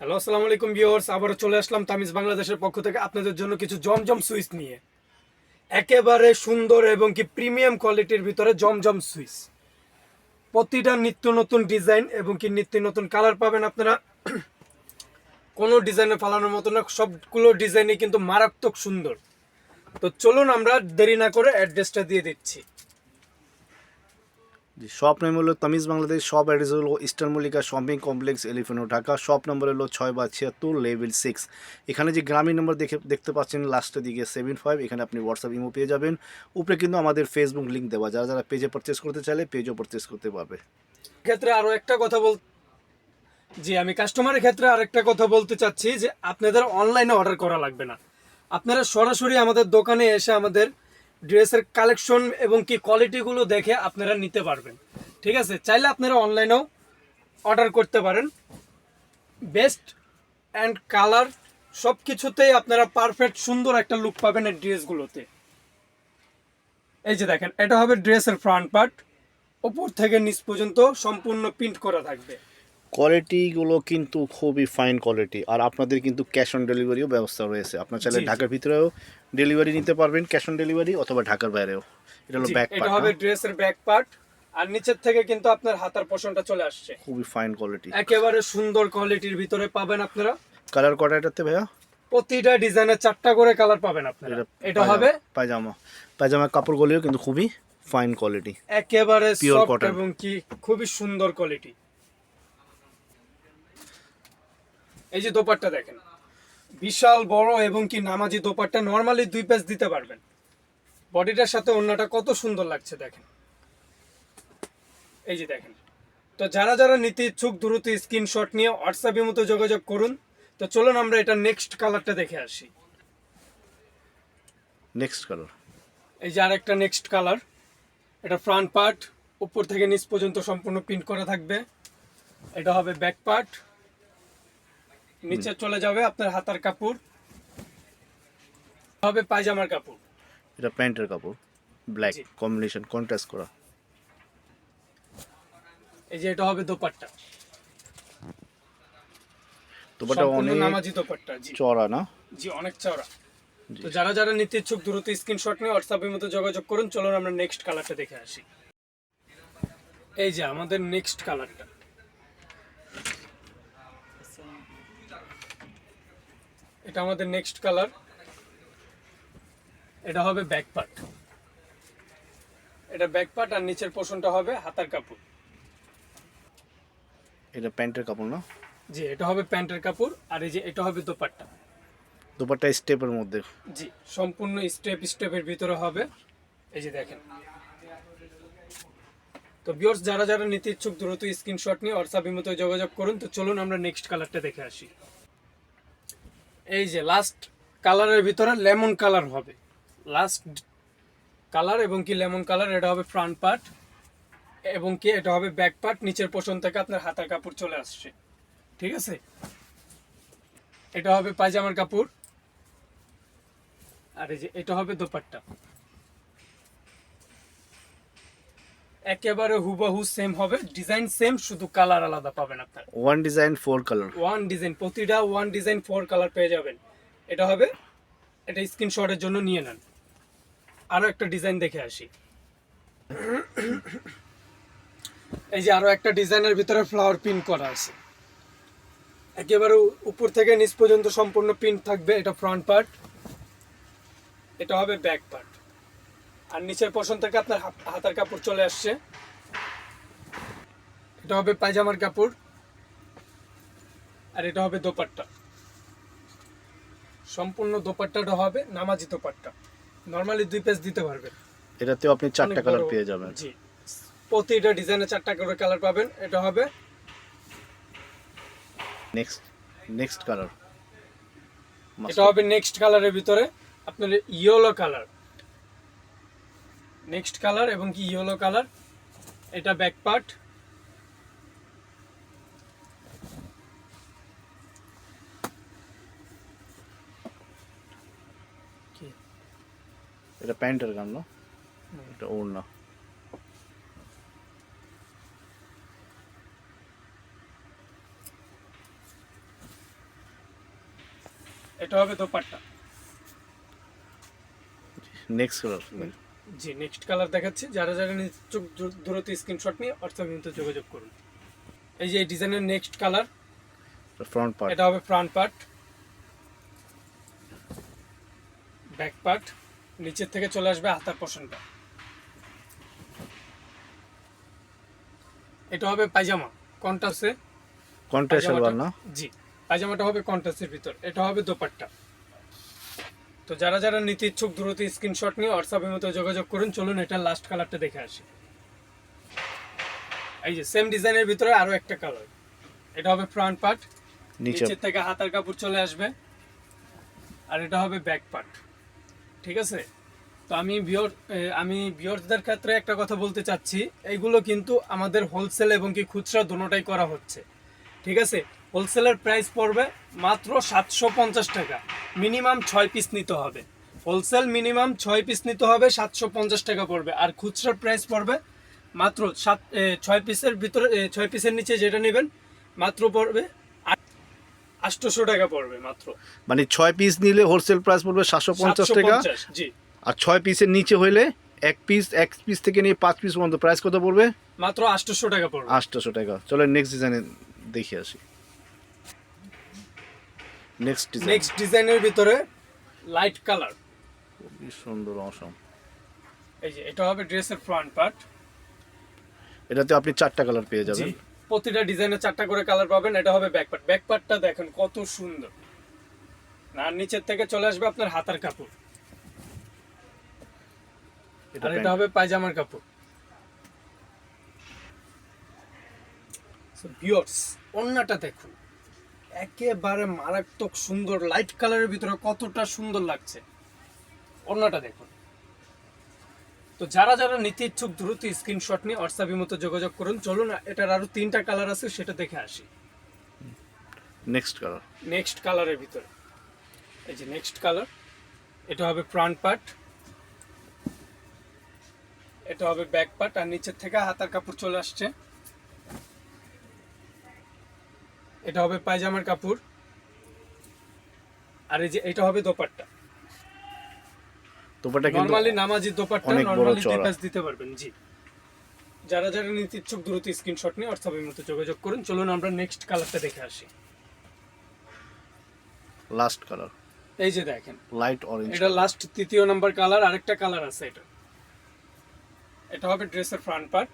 Hello আসসালামু আলাইকুম viewers আবারও চলে আসলাম তামিজ বাংলাদেশের পক্ষ থেকে আপনাদের জন্য কিছু জমজম সুইচ নিয়ে। একেবারে সুন্দর এবং কি প্রিমিয়াম কোয়ালিটির ভিতরে জমজম সুইচ প্রতিটা নিত্য নতুন ডিজাইন এবং কি নিত্য নতুন কালার পাবেন আপনারা। কোনো ডিজাইনে ফালানোর মতো না, সবগুলো ডিজাইনই কিন্তু মারাত্মক সুন্দর। তো চলুন আমরা দেরি না করে অ্যাড্রেসটা দিয়ে দিচ্ছি। জি শপ নেম হলো তামিজ বাংলাদেশ শপ অ্যাড্রেস হলো Eastern Mallika shopping complex Elephant Dhaka. Shop number হলো ছয় বা ছিয়াত্তর লেভেল সিক্স এখানে যে গ্রামীণ নম্বর দেখে, দেখতে পাচ্ছেন লাস্টের দিকে সেভেন ফাইভ এখানে আপনি হোয়াটসঅ্যাপ ইমো পেয়ে যাবেন। উপরে কিন্তু আমাদের ফেসবুক লিঙ্ক দেওয়া যারা যারা পেজে পারচেস করতে চাইলে পেজও পারচেস করতে পারবে। ক্ষেত্রে আরও একটা কথা বল জি, আমি কাস্টমারের ক্ষেত্রে আরেকটা কথা বলতে চাচ্ছি যে আপনাদের অনলাইনে অর্ডার করা লাগবে না। আপনারা সরাসরি আমাদের দোকানে এসে আমাদের ড্রেসের কালেকশন এবং কি কোয়ালিটিগুলো দেখে আপনারা নিতে পারবেন। ঠিক আছে? চাইলে আপনারা অনলাইনেও অর্ডার করতে পারেন। বেস্ট অ্যান্ড কালার সব কিছুতেই আপনারা পারফেক্ট সুন্দর একটা লুক পাবেন এই ড্রেসগুলোতে। এই যে দেখেন এটা হবে ড্রেসের ফ্রন্ট পার্ট ওপর থেকে নিচ পর্যন্ত সম্পূর্ণ প্রিন্ট করা থাকবে। কোয়ালিটিগুলো কিন্তু খুবই ফাইন কোয়ালিটি আর আপনাদের কিন্তু ক্যাশ অন ডেলিভারিও ব্যবস্থা রয়েছে। আপনার চাইলে। ঢাকার ভিতরেও ডেলিভারি নিতে পারবেন ক্যাশ অন ডেলিভারি অথবা ঢাকার বাইরেও। এটা হলো ব্যাক এটা হবে ড্রেসের ব্যাক পার্ট আর নিচের থেকে কিন্তু আপনার হাতার পোষণটা চলে আসছে। খুবই ফাইন কোয়ালিটি একেবারে সুন্দর কোয়ালিটির ভিতরে পাবেন আপনারা। কালার কটা এটাতে ভাইয়া? প্রতিটা ডিজাইনের চারটা করে কালার পাবেন আপনারা। এটা হবে পায়জামা। পায়জামার কাপড়গুলিও কিন্তু খুবই ফাইন কোয়ালিটি একেবারে সফট এবং কি খুবই সুন্দর কোয়ালিটি এই যে দোপাট্টা দেখেন। বিশাল বড় এবং কি নামাজি দোপাট্টা নর্মালি দুই পেজ দিতে পারবেন। বডিটার সাথে অন্যটা কত সুন্দর লাগছে দেখেন। এই যে দেখেন। তো যারা যারা নিতে ইচ্ছুক দ্রুত স্ক্রিনশট নিয়ে হোয়াটসঅ্যাপের মতো যোগাযোগ করুন। তো চলুন আমরা এটা নেক্সট কালারটা দেখে আসি। নেক্সট কালার এই যে আরেকটা নেক্সট কালার এটা ফ্রন্ট পার্ট উপর থেকে নিচ পর্যন্ত সম্পূর্ণ প্রিন্ট করা থাকবে। এটা হবে ব্যাক পার্ট নিচে চলে যাবে আপনার হাতার কাপড়। হবে পায়জামার কাপড়। এটা প্যান্টের কাপড় ব্ল্যাক কম্বিনেশন কন্ট্রাস্ট করা। এই যে এটা হবে দোপাট্টা। দুপাটা সম্পূর্ণ অনেক নামাজি দোপাট্টা জি। চড়া না? জি অনেক চওড়া। তো যারা যারা নিতে ইচ্ছুক দ্রুত স্ক্রিনশট নিয়ে হোয়াটসঅ্যাপের মতো যোগাযোগ করুন। চলুন আমরা নেক্সট কালারটা দেখে আসি। এই যে আমাদের নেক্সট কালারটা এটা আমাদের নেক্সট কালার এটা হবে ব্যাক পার্ট এটা ব্যাক পার্ট আর নিচের পোর্শনটা হবে হাতার কাপড়। এটা প্যান্টের কাপড় না? জি এটা হবে প্যান্টের কাপড় আর এই যে এটা হবে দোপাট্টা। দুপাট্টা স্টেপের মধ্যে। জি সম্পূর্ণ স্টেপ স্টেপের ভিতরে হবে। এই যে দেখেন। তো ভিউয়ার্স যারা যারা নিতে ইচ্ছুক দ্রুত স্ক্রিনশট নিয়ে হোয়াটসঅ্যাপের মতো যোগাযোগ করুন। তো চলুন আমরা নেক্সট কালারটা দেখে আসি। এই যে লাস্ট কালারের ভিতরে লেমন কালার হবে। লাস্ট কালার এবং কি লেমন কালার এটা হবে ফ্রন্ট পার্ট এবং কি এটা হবে ব্যাক পার্ট নিচের পোষণ থেকে আপনার হাতার কাপড় চলে আসছে। ঠিক আছে? এটা হবে পায়জামার কাপড়। আর এই যে এটা হবে দোপাট্টা। একেবারে হুবহু সেম হবে। ডিজাইন সেম শুধু কালার আলাদা পাবেন আপনার। One design four colour one design প্রতিটা ওয়ান ডিজাইন ফোর কালার পেয়ে যাবেন। এটা হবে এটা স্ক্রিনশটের জন্য নিয়ে নেন। আরও একটা ডিজাইন দেখে আসি। এই যে আরও একটা ডিজাইনের ভিতরে ফ্লাওয়ার প্রিন্ট করা আছে। একেবারে উপর থেকে নিচ পর্যন্ত সম্পূর্ণ প্রিন্ট থাকবে এটা ফ্রন্ট পার্ট এটা হবে ব্যাক পার্ট আর নিচের পোর্শন থেকে আপনার হাত- হাতার কাপড় চলে আসছে। এটা হবে পায়জামার কাপড়। আর এটা হবে দোপাট্টা। সম্পূর্ণ দোপাট্টাটা হবে নামাজি দোপাট্টা। নর্মালি দুই পেজ দিতে পারবেন। এটাতেও আপনি চারটা কালার পেয়ে যাবেন। জি। প্রতিটা ডিজাইনে চারটা করে কালার পাবেন। এটা হবে নেক্সট নেক্সট কালার এটা হবে নেক্সট কালারের ভিতরে। আপনার ইয়েলো কালার নেক্সট কালার এবং কি ইয়েলো কালার এটা ব্যাক পার্ট এটা প্যান্টের গান না? এটা ওড়না। এটা হবে দোপাট্টা। নেক্সট কালার জি নেক্সট কালার দেখাচ্ছি। যারা যারা নিচ্ছুক দ্রুত স্ক্রিনশট নিয়ে হোয়াটসঅ্যাপ কিন্তু যোগাযোগ করুন। এই যে ডিজাইনের নেক্সট কালার ফ্রন্ট পার্ট এটা হবে ফ্রন্ট পার্ট ব্যাক পার্ট নিচের থেকে চলে আসবে হাতার পোর্শনটা এটা হবে পায়জামা কন্ট্রাস্ট সালোয়ার না জি পায়জামাটা হবে কন্টাসের ভিতর। এটা হবে দোপাট্টা। তো যারা যারা নিতে ইচ্ছুক দ্রুত স্ক্রিনশট নিয়ে হোয়াটসঅ্যাপের মতো যোগাযোগ করুন চলুন এটা লাস্ট কালারটা দেখে আসি। এই যে সেম ডিজাইনের ভিতরে আরও একটা কালার এটা হবে ফ্রন্ট পার্ট নিচে। নিচের থেকে হাতার কাপড় চলে আসবে। আর এটা হবে ব্যাক পার্ট ঠিক আছে? তো আমি বিয়র আমি বিয়র্সদের ক্ষেত্রে একটা কথা বলতে চাচ্ছি। এইগুলো কিন্তু আমাদের হোলসেল এবং কি খুচরা দুটোটাই করা হচ্ছে। ঠিক আছে? হোলসেলের প্রাইস পড়বে মাত্র সাতশো পঞ্চাশ টাকা। মিনিমাম ছয় পিস নিতে হবে। হোলসেল মিনিমাম ছয় পিস নিতে হবে সাতশো পঞ্চাশ টাকা পড়বে। আর খুচরার প্রাইস পড়বে মাত্র সাত ছয় পিসের ভিতরে ছয় পিসের নিচে যেটা নেবেন মাত্র পড়বে আটশোশো টাকা পড়বে মাত্র। মানে ছয় পিস নিলে হোলসেল প্রাইস পড়বে সাতশো পঞ্চাশ টাকা। জি। আর ছয় পিসের নিচে হইলে এক পিস এক পিস থেকে নিয়ে পাঁচ পিস পর্যন্ত প্রাইস কত পড়বে? মাত্র আটশোশো টাকা পড়বে। আটশোশো টাকা। চলো নেক্সট ডিজাইনে দেখে আসি। নেক্সট ডিজাইন নেক্সট ডিজাইনের ভিতরে লাইট কালার খুবই সুন্দর অসম। এই যে এটা হবে ড্রেসের ফ্রন্ট পার্ট এটাতে আপনি চারটা কালার পেয়ে যাবেন। প্রতিটা ডিজাইনে চারটা করে কালার পাবেন এটা হবে ব্যাক পার্ট ব্যাক পার্টটা দেখেন কত সুন্দর। আর নিচের থেকে চলে আসবে আপনার হাতার কাপড়। এটা আর এটা হবে পায়জামার কাপড়। বিয়র্স অন্যটা দেখুন। একেবারে মারাত্মক সুন্দর লাইট কালারের ভিতরে কতটা সুন্দর লাগছে। অন্যটা দেখুন। তো যারা যারা নিতে ইচ্ছুক দ্রুত স্ক্রিনশট নিয়ে হোয়াটসঅ্যাপের মতো যোগাযোগ করুন। চলুন এটার আরও তিনটা কালার আছে সেটা দেখে আসি। নেক্সট কালার নেক্সট কালারের ভিতরে। এই যে নেক্সট কালার এটা হবে ফ্রন্ট পার্ট এটা হবে ব্যাক পার্ট আর নিচের থেকে হাতার কাপড় চলে আসছে। এটা হবে পায়জামার কাপড়। আর এই যে এটা হবে দোপাট্টা। তোপাটা কিন্তু নরমালি নামাজি দোপাট্টা নরমালি চওড়া। দিতে পারবেন জি। যারা যারা নিতে ইচ্ছুক দ্রুত স্ক্রিনশট নিয়ে হোয়াটসঅ্যাপের মতো যোগাযোগ করুন। চলুন আমরা নেক্সট কালারটা দেখে আসি। লাস্ট কালার এই যে দেখেন। লাইট অরেঞ্জ এটা লাস্ট তৃতীয় নাম্বার কালার আরেকটা কালার আছে এটা। এটা হবে ড্রেসের front part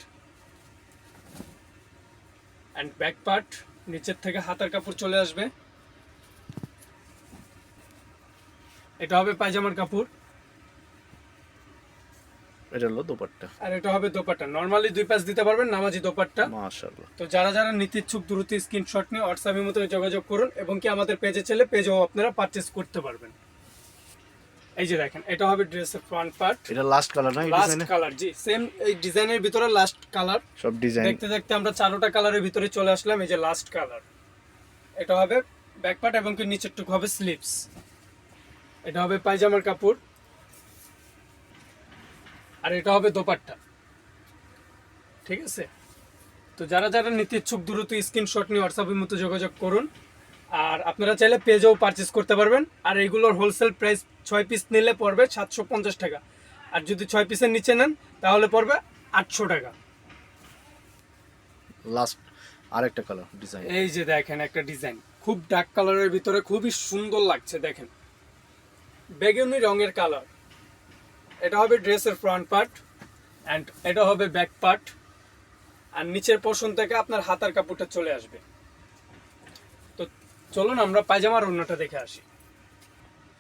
and back part নিচের থেকে হাতার কাপড় চলে আসবে। এটা হবে পায়জামার কাপড়। এটা হলো দোপাট্টা। আর এটা হবে দোপাট্টা। নর্মালি দুই পাশ দিতে পারবেন নামাজি দোপাট্টা। মাশাআল্লাহ। তো যারা যারা নিতে ইচ্ছুক দ্রুত স্ক্রিনশট নিয়ে হোয়াটসঅ্যাপের মতো যোগাযোগ করুন এবং কি আমাদের পেজে চলে পেজও আপনারা পারচেস করতে পারবেন। এই যে দেখেন এটা হবে ড্রেসের ফ্রন্ট পার্ট এটা লাস্ট কালার না লাস্ট কালার জি সেম এই ডিজাইনের ভিতরে লাস্ট কালার সব ডিজাইন দেখতে দেখতে আমরা চারোটা কালারের ভিতরে চলে আসলাম এই যে লাস্ট কালার এটা হবে ব্যাক পার্ট এবং কি নিচের টুক হবে স্লিপস এটা হবে পায়জামার কাপড়। আর এটা হবে দোপাট্টা। ঠিক আছে? তো যারা যারা নিতে ইচ্ছুক দ্রুত স্ক্রিনশট নিয়ে হোয়াটসঅ্যাপের মতো যোগাযোগ করুন। আর আপনারা চাইলে পেজেও পারচেস করতে পারবেন। আর এইগুলোর হোলসেল প্রাইস ছয় পিস নিলে পড়বে সাতশো পঞ্চাশ টাকা। আর যদি ছয় পিসের নিচে নেন তাহলে পড়বে আটশো টাকা। লাস্ট আরেকটা কালার ডিজাইন এই যে দেখেন একটা ডিজাইন খুব ডার্ক কালারের ভিতরে খুবই সুন্দর লাগছে দেখেন। বেগুনি রঙের কালার এটা হবে ড্রেসের ফ্রন্ট পার্ট অ্যান্ড এটা হবে ব্যাক পার্ট আর নিচের পোর্শন থেকে আপনার হাতার কাপড়টা চলে আসবে। চলুন আমরা পায়জামার অন্যটা দেখে আসি।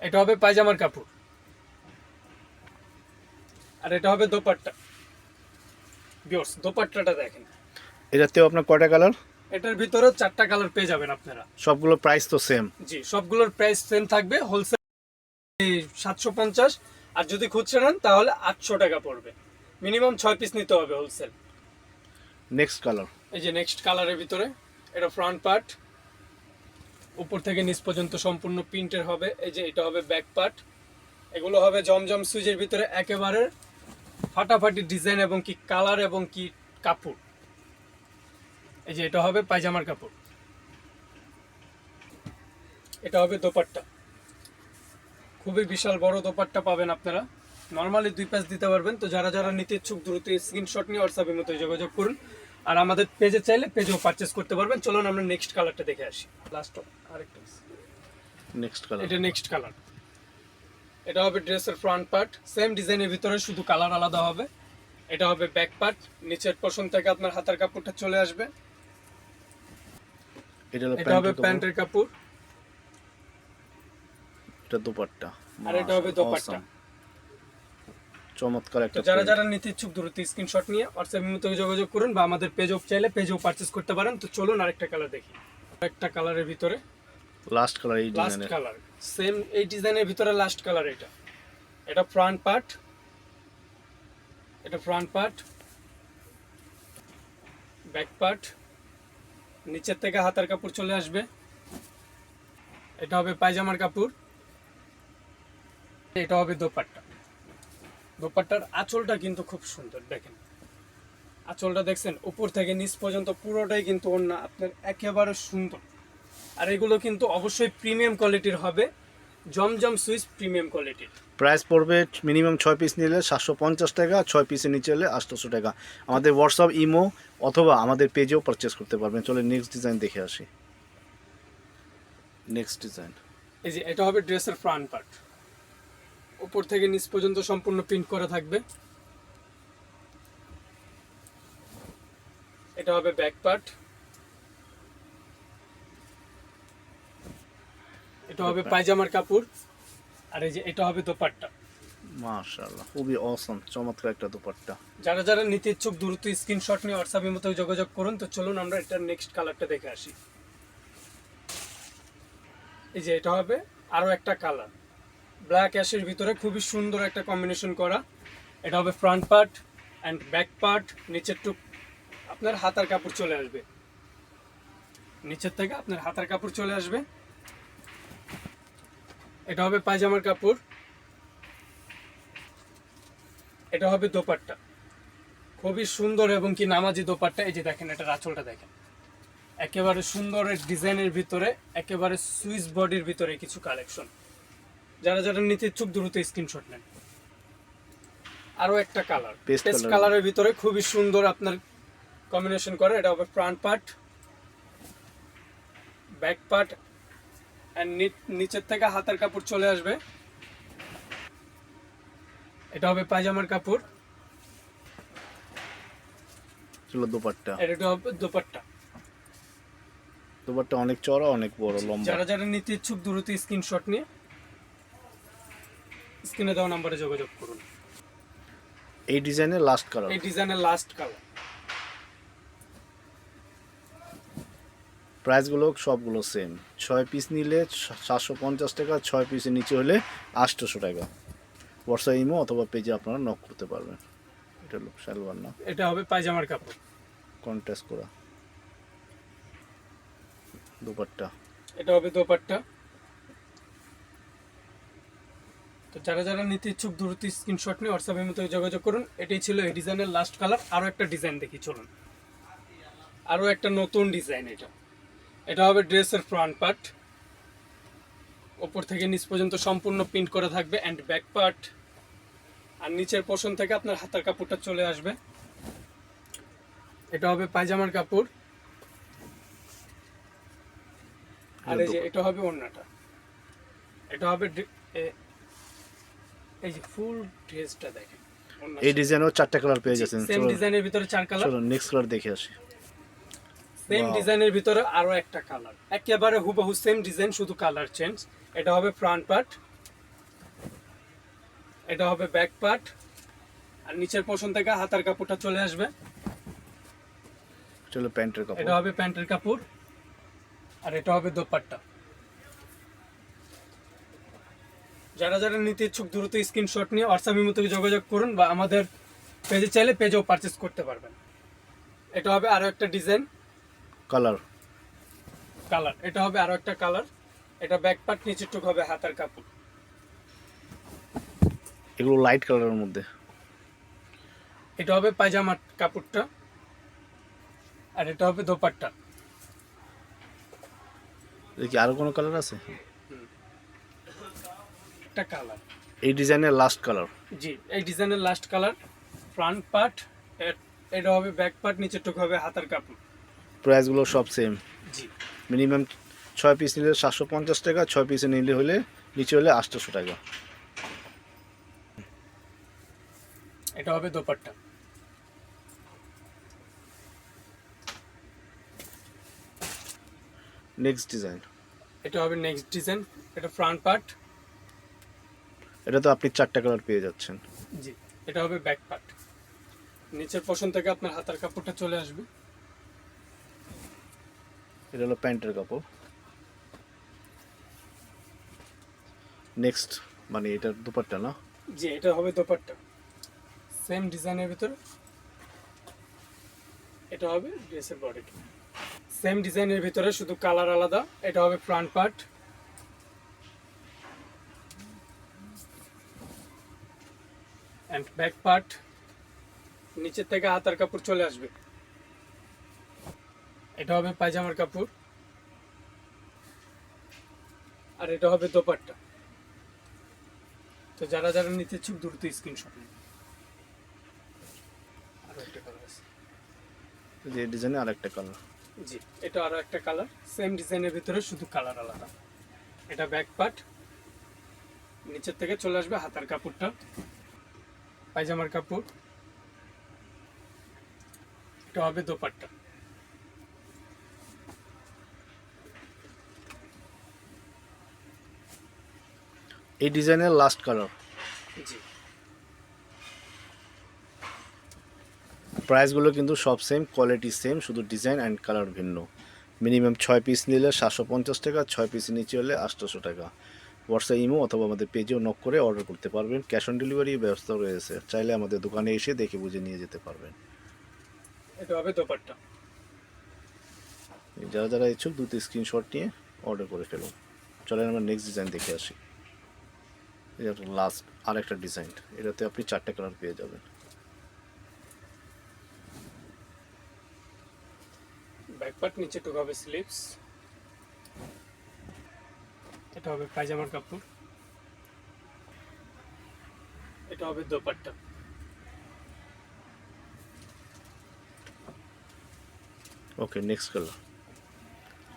এটা হবে পায়জামার কাপড়। আর এটা হবে দোপাট্টা। বিয়র্স দোপাট্টাটা দেখেন। এটাতেও আপনার কয়টা কালার? এটার ভিতরে চারটা কালার পেয়ে যাবেন আপনারা। সবগুলো প্রাইস তো সেম জি সবগুলোর প্রাইস সেম থাকবে হোলসেল সাতশো পঞ্চাশ আর যদি খুচরা নেন তাহলে আটশো টাকা পড়বে। মিনিমাম ছয় পিস নিতে হবে হোলসেল নেক্সট কালার এই যে নেক্সট কালারের ভিতরে এটা ফ্রন্ট পার্ট উপর থেকে নিচ পর্যন্ত সম্পূর্ণ প্রিন্টের হবে, এই যে এটা হবে ব্যাক পার্ট এগুলো হবে জমজম সুইচের ভিতরে একেবারে ফাটাফাটি ডিজাইন এবং কি কালার এবং কি কাপড়। এই যে এটা হবে পায়জামার কাপড়। এটা হবে দোপাট্টা। খুবই বিশাল বড় দোপাট্টা পাবেন আপনারা। নর্মালি দুই পাশ দিতে পারবেন, তো যারা যারা নিতে ইচ্ছুক দ্রুত স্ক্রিনশট নিয়ে হোয়াটসঅ্যাপের মতো যোগাযোগ করুন। আর আমাদের পেজে চাইলে পেজেও পারচেস করতে পারবেন। চলুন আমরা নেক্সট কালারটা দেখে আসি। লাস্ট আরেকটা নেক্সট কালার এটা নেক্সট কালার এটা হবে ড্রেসের ফ্রন্ট পার্ট সেম ডিজাইনের ভিতরে শুধু কালার আলাদা হবে। এটা হবে ব্যাক পার্ট নিচের পোর্শন থেকে আপনার হাতার কাপড়টা চলে আসবে। এটা হবে প্যান্টের কাপড়। এটা দোপাট্টা। আর এটা হবে দোপাট্টা। চমৎকার একটা যারা যারা নিতে ইচ্ছুক দ্রুত স্ক্রিনশট নিয়ে হোয়াটসঅ্যাপের মতো যোগাযোগ করুন বা আমাদের পেজও চাইলে পেজও পারচেস করতে পারেন। তো চলুন আরেকটা কালার দেখি। একটা কালারের ভিতরে। লাস্ট কালার এই লাস্ট ডিজাইনের কালার সেম এই ডিজাইনের ভিতরে লাস্ট কালার এটা। এটা ফ্রন্ট পার্ট এটা ফ্রন্ট পার্ট ব্যাক পার্ট নিচের থেকে হাতার কাপড় চলে আসবে। এটা হবে পায়জামার কাপড় এটা হবে দোপাট্টা। দোপাট্টার আঁচলটা কিন্তু খুব সুন্দর দেখেন। আঁচলটা দেখছেন উপর থেকে নিচ পর্যন্ত পুরোটাই কিন্তু অন্য আপনার একেবারে সুন্দর। আর এগুলো কিন্তু অবশ্যই প্রিমিয়াম কোয়ালিটির হবে। জমজম সুইচ প্রিমিয়াম কোয়ালিটির প্রাইস পড়বে মিনিমাম ছয় পিস নিলে সাতশো পঞ্চাশ টাকা ছয় পিসের নিচে এলে আটশোশো টাকা। আমাদের হোয়াটসঅ্যাপ ইমো অথবা আমাদের পেজেও পারচেস করতে পারবেন। চলে নেক্সট ডিজাইন দেখে আসি। নেক্সট ডিজাইন এই যে এটা হবে ড্রেসের ফ্রন্ট পার্ট উপর থেকে নিচ পর্যন্ত সম্পূর্ণ প্রিন্ট করা থাকবে। এটা হবে ব্যাক পার্ট এটা হবে পায়জামার কাপড় আর এই যে এটা হবে দোপাট্টা। মাশাআল্লাহ খুবই অসম চমৎকার একটা দোপাট্টা। যারা যারা নিতে ইচ্ছুক দ্রুত স্ক্রিনশট নিয়ে হোয়াটসঅ্যাপের মতো যোগাযোগ করুন। তো চলুন আমরা এটার নেক্সট কালারটা দেখে আসি। এই যে এটা হবে আরও একটা কালার ব্ল্যাক অ্যাশের ভিতরে খুবই সুন্দর একটা কম্বিনেশন করা। এটা হবে front part and back part নিচের টুক আপনার হাতার কাপড় চলে আসবে। নিচের থেকে আপনার হাতার কাপড় চলে আসবে। এটা হবে পায়জামার কাপড়। এটা হবে দোপাট্টা। খুবই সুন্দর এবং কি নামাজি দোপাট্টা। এই যে দেখেন এটা আঁচলটা দেখেন। একেবারে সুন্দর ডিজাইনের ভিতরে একেবারে সুইস বডির ভিতরে কিছু কালেকশন। যারা যারা নিতে ইচ্ছুক দ্রুত স্ক্রিনশট নেন। আরও একটা কালার। পেস্ট কালারের ভিতরে খুবই সুন্দর আপনার কম্বিনেশন করে। এটা হবে front part back part and নিচের থেকে হাতের কাপড় চলে আসবে। এটা হবে পায়জামার কাপড়। ছিল দোপাট্টা। এটা দোপাট্টা। দোপাট্টা অনেক চড়া অনেক বড় লম্বা। যারা যারা নিতে ইচ্ছুক দ্রুত স্ক্রিনশট নিয়ে স্ক্রিনে দেওয়া নাম্বারে যোগাযোগ করুন। এই ডিজাইনের লাস্ট কালার এই ডিজাইনের লাস্ট কালার প্রাইসগুলো সবগুলো সেম ছয় পিস নিলে সাতশো পঞ্চাশ টাকা ছয় পিসের নিচে হলে আটশোশো টাকা। হোয়াটসঅ্যাপ ইমো অথবা পেজে আপনারা নক করতে পারবেন। এটা হলো সালোয়ার না? এটা হবে পায়জামার কাপড়। কন্ট্রাস্ট করা। দুপাট্টা। এটা হবে দোপাট্টা। তো যারা যারা নিতে ইচ্ছুক দ্রুত স্ক্রিনশট নিয়ে হোয়াটসঅ্যাপের মতো যোগাযোগ করুন। এটাই ছিল এই ডিজাইনের লাস্ট কালার আরও একটা ডিজাইন দেখি চলুন। আরও একটা নতুন ডিজাইন এটা। এটা হবে ড্রেসের ফ্রন্ট পার্ট ওপর থেকে নিচ পর্যন্ত সম্পূর্ণ প্রিন্ট করা থাকবে অ্যান্ড ব্যাক পার্ট আর নিচের পোর্শন থেকে আপনার হাতার কাপড়টা চলে আসবে। এটা হবে পায়জামার কাপড়। আর এই যে এটা হবে ওড়নাটা। এটা হবে এই যে ফুল ড্রেসটা দেখেন। এই ডিজাইনেও চারটা কালার পেয়ে যাচ্ছেন। সেম ডিজাইনের ভিতরে চার কালার চলো নেক্সট কালার দেখে আসি। সেম ডিজাইনের ভিতরে আরও একটা কালার একেবারে হুবহু সেম ডিজাইন শুধু কালার চেঞ্জ এটা হবে ফ্রন্ট পার্ট এটা হবে ব্যাক পার্ট আর নিচের পোর্শন থেকে হাতার কাপড়টা চলে আসবে। চলো প্যান্টের কাপড়। এটা হবে প্যান্টের কাপড় আর এটা হবে দোপাট্টা। যারা যারা নিতে ইচ্ছুক দ্রুত স্ক্রিনশট নিয়ে হোয়াটসঅ্যাপের মতো যোগাযোগ করুন বা আমাদের পেজে চাইলে পেজেও পারচেস করতে পারবেন। এটা হবে আরও একটা ডিজাইন কালার কালার এটা হবে আরও একটা কালার এটা ব্যাক পার্ট নিচের টুক হবে হাতার কাপড়। এগুলো লাইট কালারের মধ্যে। এটা হবে পায়জামার কাপড়টা আর এটা হবে দোপাট্টা। দেখি আরও কোনো কালার আছে? একটা কালার এই ডিজাইনের লাস্ট কালার জি এই ডিজাইনের লাস্ট কালার ফ্রন্ট পার্ট এটা হবে ব্যাক পার্ট নিচের টুক হবে হাতার কাপড়। প্রাইসগুলো সব সেম জি। মিনিমাম ছয় পিস নিলে সাতশো পঞ্চাশ টাকা ছয় পিসে নিলে হলে নিচে হলে আটশোশো টাকা। এটা হবে দোপাট্টা। নেক্সট ডিজাইন এটা হবে নেক্সট ডিজাইন এটা ফ্রন্ট পার্ট এটা তো আপনি চারটা কালার পেয়ে যাচ্ছেন। জি এটা হবে ব্যাক পার্ট নিচের পোর্শন থেকে আপনার হাতার কাপড়টা চলে আসবে। এটা হলো প্যান্টের কাপড়। নেক্সট মানে এটা দুপাট্টা না? জি, এটা হবে দোপাট্টা। সেম ডিজাইনের ভিতরে। এটা হবে ড্রেসের বডি সেম ডিজাইনের ভিতরে শুধু কালার আলাদা, এটা হবে front part and back part নিচের থেকে হাতার কাপড় চলে আসবে। এটা হবে পায়জামার কাপড়। আর এটা হবে দোপাট্টা। তো যারা যারা নিতে ইচ্ছুক দ্রুত স্ক্রিনশট নিন। আরও একটা কালার আছে। যে ডিজাইনে আরেকটা কালার জি এটা আরও একটা কালার সেম ডিজাইনের ভিতরে শুধু কালার আলাদা। এটা ব্যাক পার্ট নিচের থেকে চলে আসবে হাতার কাপড়টা। পায়জামার কাপড়। এটা হবে দোপাট্টা। এই ডিজাইনের লাস্ট কালার প্রাইসগুলো কিন্তু সব সেম কোয়ালিটি সেম শুধু ডিজাইন অ্যান্ড কালার ভিন্ন। মিনিমাম ছয় পিস নিলে সাতশো পঞ্চাশ টাকা ছয় পিস নিচে হলে আটশোশো টাকা। হোয়াটসঅ্যাপ ইমো অথবা আমাদের পেজেও নক করে অর্ডার করতে পারবেন। ক্যাশ অন ডেলিভারি ব্যবস্থা রয়েছে। চাইলে আমাদের দোকানে এসে দেখে বুঝে নিয়ে যেতে পারবেন। এটা হবে দোপাট্টা। যারা যারা ইচ্ছুক দুটো স্ক্রিনশট নিয়ে অর্ডার করে ফেলুন। চলেন আমরা নেক্সট ডিজাইন দেখে আসি। এটা লাস্ট আর একটা ডিজাইন এটাতে আপনি চারটে কালার পেয়ে যাবেন। ব্যাক পার্ট নিচে টুক হবে স্লিপস এটা হবে পায়জামার কাপড়। এটা হবে দোপাট্টা। ওকে নেক্সট কালার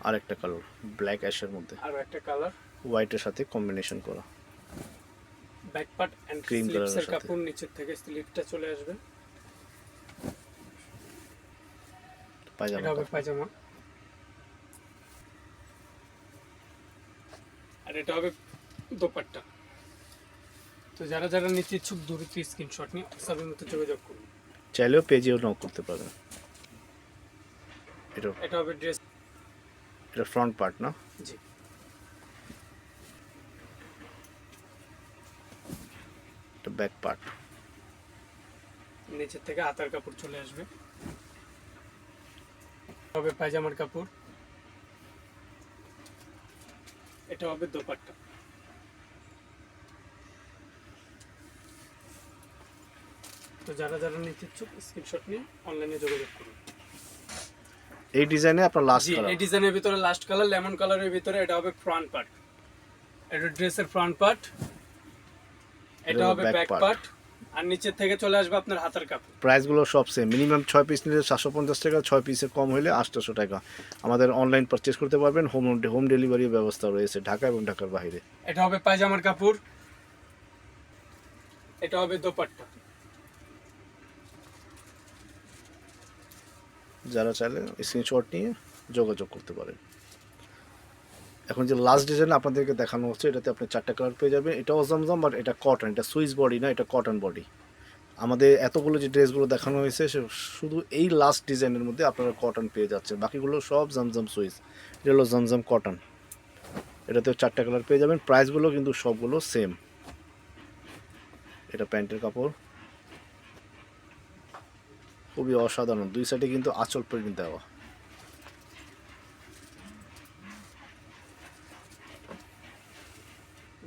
আর একটা কালার ব্ল্যাক অ্যাশের মধ্যে। আর একটা কালার হোয়াইটের সাথে কম্বিনেশন করা। ব্যাক পার্ট এন্ড স্লিপসের কাপড় নিচের থেকে স্লিপটা চলে আসবে। পায়জামা হবে পায়জামা। আর এটা হবে দোপাট্টা। তো যারা যারা নিতে ইচ্ছুক দ্রুত স্ক্রিনশট নিয়ে হোয়াটসঅ্যাপের মধ্যে যোগাযোগ করুন। চাইলেও পেজেও নক করতে পারবেন। এটা এটা হবে ড্রেস এটা ফ্রন্ট পার্ট না? জি। এটা ব্যাক পার্ট নিচের থেকে হাতার কাপড় চলে আসবে। হবে পায়জামার কাপড়। এটা হবে দোপাট্টা। তো যারা যারা নিতে ইচ্ছুক স্ক্রিনশট নিয়ে অনলাইনে যোগাযোগ করুন। এই ডিজাইনে আপনার লাস্ট কালার এই ডিজাইনের ভিতরে লাস্ট কালার লেমন কালারের ভিতরে এটা হবে ফ্রন্ট পার্ট এটা ড্রেসের ফ্রন্ট পার্ট এটা হবে ব্যাক পার্ট আর নিচের থেকে চলে আসবে আপনার হাতার কাপড় প্রাইসগুলো সব সেম মিনিমাম ছয় পিস নিলে সাতশো পঞ্চাশ টাকা ছয় পিসের কম হলে আটশোশো টাকা। আমাদের অনলাইন পারচেস করতে পারবেন। হোম হোম ডেলিভারি ব্যবস্থা রয়েছে ঢাকা এবং ঢাকার বাইরে। এটা হবে পায়জামার কাপড়। এটা হবে দোপাট্টা। যারা চাইলে স্ক্রিনশট নিয়ে যোগাযোগ করতে পারেন। এখন যে লাস্ট ডিজাইন আপনাদেরকে দেখানো হচ্ছে, এটাতে আপনি চারটা কালার পেয়ে যাবেন। এটাও জমজম বাট এটা কটন এটা সুইচ বডি না, এটা কটন বডি আমাদের এতগুলো যে ড্রেসগুলো দেখানো হয়েছে, সে শুধু এই লাস্ট ডিজাইনের মধ্যে আপনারা কটন পেয়ে যাচ্ছেন। বাকিগুলো সব জমজম সুইচ এটা হলো জমজম কটন এটাতেও চারটা কালার পেয়ে যাবেন। প্রাইসগুলো কিন্তু সবগুলো সেম এটা প্যান্টের কাপড়। খুবই অসাধারণ। দুই সাইডে কিন্তু আঁচল প্রিন্ট দেওয়া।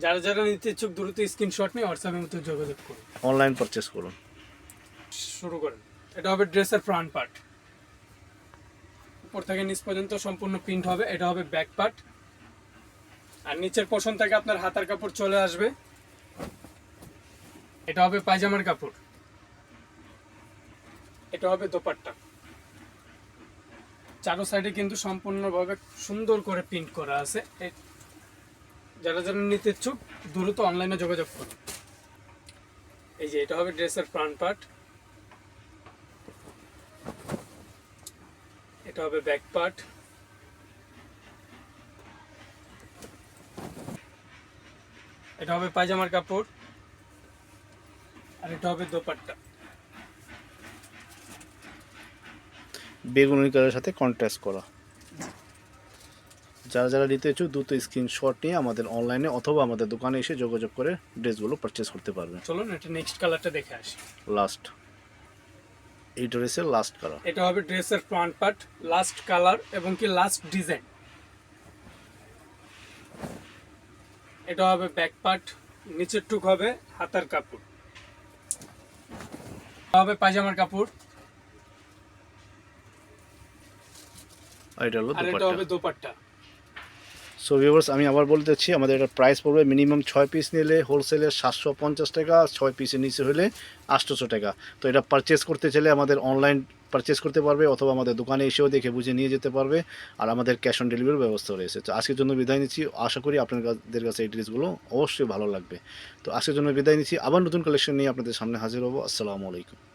যারা যারা নিতে ইচ্ছুক দ্রুত স্ক্রিনশট নিয়ে হোয়াটসঅ্যাপের মধ্যে যোগাযোগ করুন। অনলাইন পারচেস করুন। শুরু করেন। এটা হবে ড্রেসের ফ্রন্ট পার্ট উপর থেকে নিচ পর্যন্ত সম্পূর্ণ প্রিন্ট হবে। এটা হবে ব্যাক পার্ট আর নিচের পোর্শন থেকে আপনার হাতার কাপড় চলে আসবে। এটা হবে পায়জামার কাপড়। এটা হবে দোপাট্টা। চারো সাইডে কিন্তু সম্পূর্ণভাবে সুন্দর করে প্রিন্ট করা আছে। যারা যারা নিতে ইচ্ছুক, দ্রুত অনলাইনে যোগাযোগ করুন। এই যে এটা হবে ড্রেসের ফ্রন্ট পার্ট এটা হবে ব্যাক পার্ট এটা হবে পায়জামার কাপড়। আর এটা হবে দোপাট্টা। বেগুনি কালারের সাথে কন্ট্রাস্ট করা। যারা যারা নিতে ইচ্ছুক দ্রুত স্ক্রিনশট নিয়ে আমাদের অনলাইনে অথবা আমাদের দোকানে এসে যোগাযোগ করে ড্রেসগুলো পারচেস করতে পারবেন চলুন এটা নেক্সট কালারটা দেখে আসি। লাস্ট এই ড্রেসের লাস্ট কালার এটা হবে ড্রেসের ফ্রন্ট পার্ট লাস্ট কালার এবং কি লাস্ট ডিজাইন এটা হবে ব্যাক পার্ট নিচের টুক হবে হাতার কাপড়। হবে পায়জামার কাপড়। আর এটা হলো আর এটা হবে দোপাট্টা। সো ভিউয়ার্স আমি আবার বলতে চাচ্ছি আমাদের এটা প্রাইস পড়বে মিনিমাম ছয় পিস নিলে হোলসেলে সাতশো পঞ্চাশ টাকা, ছয় পিসের নিচে হলে আটশোশো টাকা। তো এটা পারচেস করতে চাইলে আমাদের অনলাইন পারচেস করতে পারবে অথবা আমাদের দোকানে এসেও দেখে বুঝে নিয়ে যেতে পারবে আর আমাদের ক্যাশ অন ডেলিভারির ব্যবস্থা রয়েছে। তো আজকের জন্য বিদায় নিচ্ছি। আশা করি আপনাদের কাছে এই ড্রেসগুলো অবশ্যই ভালো লাগবে। তো আজকের জন্য বিদায় নিচ্ছি। আবার নতুন কালেকশন নিয়ে আপনাদের সামনে হাজির হব। আসসালামু আলাইকুম।